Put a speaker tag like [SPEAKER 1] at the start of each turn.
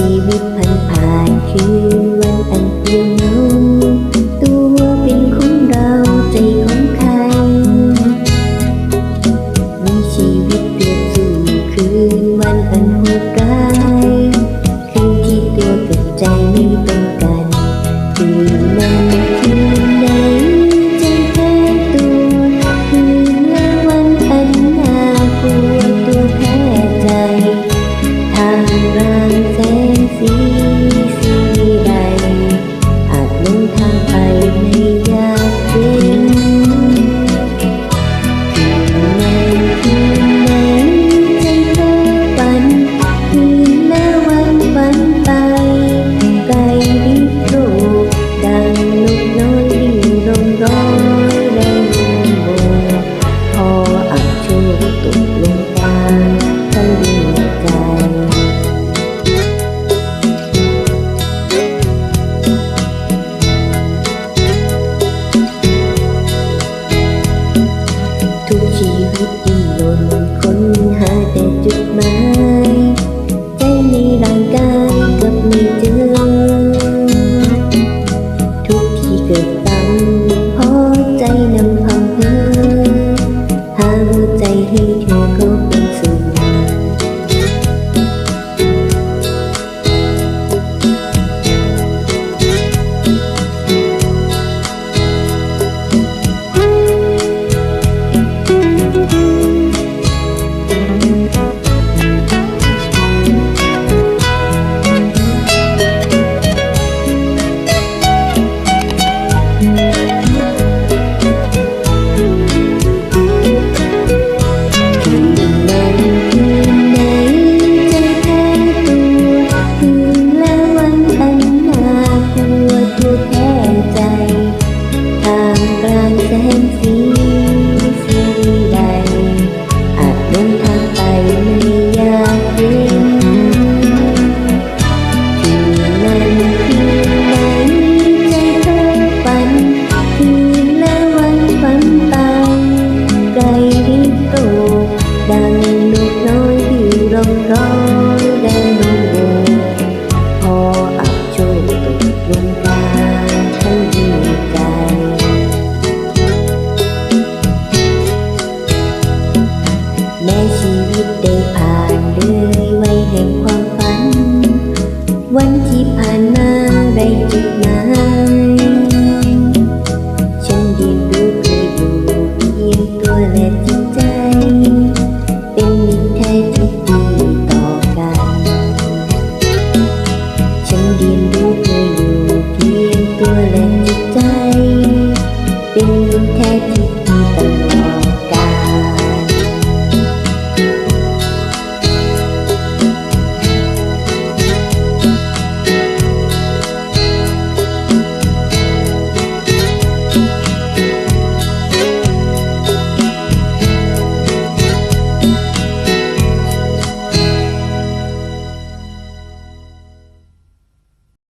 [SPEAKER 1] ชีวิตพันผ่านคือ มุ่งทางไม่ยานทีนั่นทีนั้นใจเธอฝันคืและวันฝันไปไกลริบโตดังนกน้อยที่ร้องร้อง keep